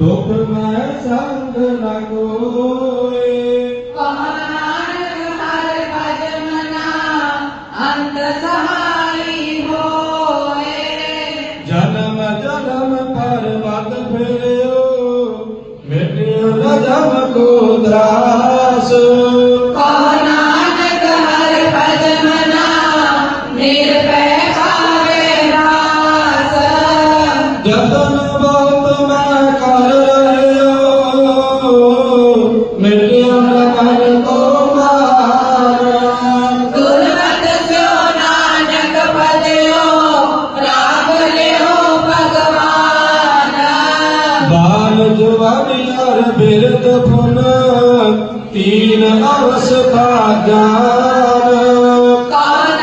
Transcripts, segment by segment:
ਦੁਖ ਮੈਂ ਸੰਗ ਲਗੋਏ ਕਹਨ ਨਾਨਕ ਹਰ ਭਜਮਨਾ ਅੰਤ ਸਹਾਈ ਹੋਏ ਜਨਮ ਜਨਮ ਪਰ ਵਦ ਫਿਰਿਓ। ਮਿਟਿਓ ਰਜਮ ਕੋ ਦਰਾਸ। দুনিয়ার বিরুদ্ধ ফোন তিন অবস্থা জান কর্ণ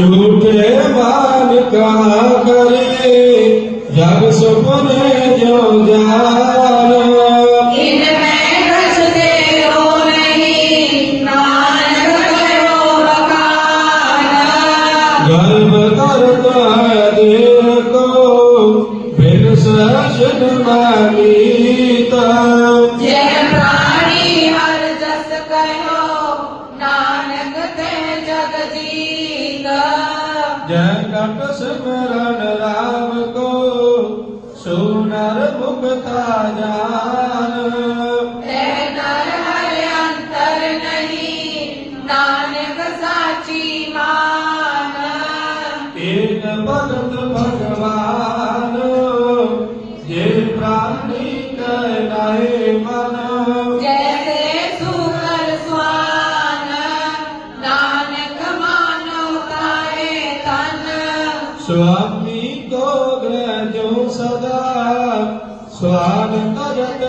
ਗੁਰੂ ਕੇ ਬਾਲ ਕਹਾ ਕਰੇ ਜਗ ਸੁਪਨੇ ਜੋ ਜਾਨ ਕਰਤਾ ਦੇਰ ਕੋ ਬਿਨ ਸਜਨ ਮਾਨੀ ਜੈ ਕਟ ਸਿਮਰਨ ਰਾਮ ਕੋ ਸੁਨਰ ਮੁਕਤਾ ਜਾ દાન તરત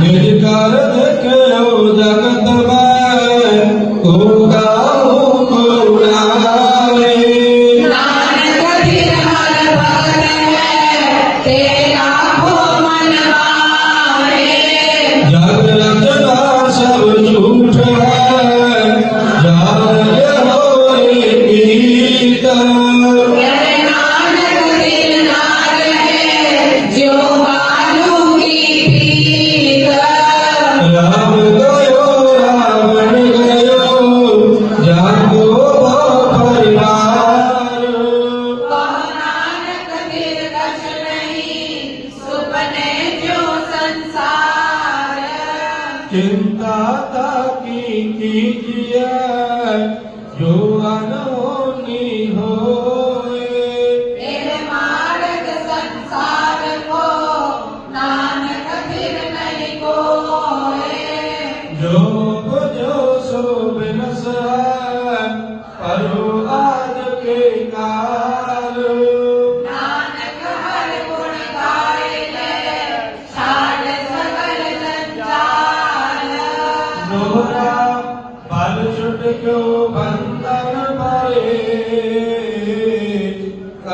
ನಿಜ ಕಾಲದ ಕೆಲವು कीजिए जो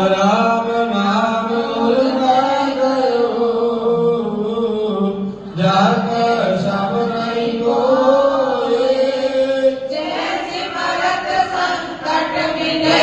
ਰਾਮ ਨਾਮ ਉਰਦਾ ਗਇਓ ਜਗ ਸਭ ਨਹੀਂ ਕੋਏ। ਜੈ ਸਿਮਰਤ ਸੰਕਟ ਮਿਟੇ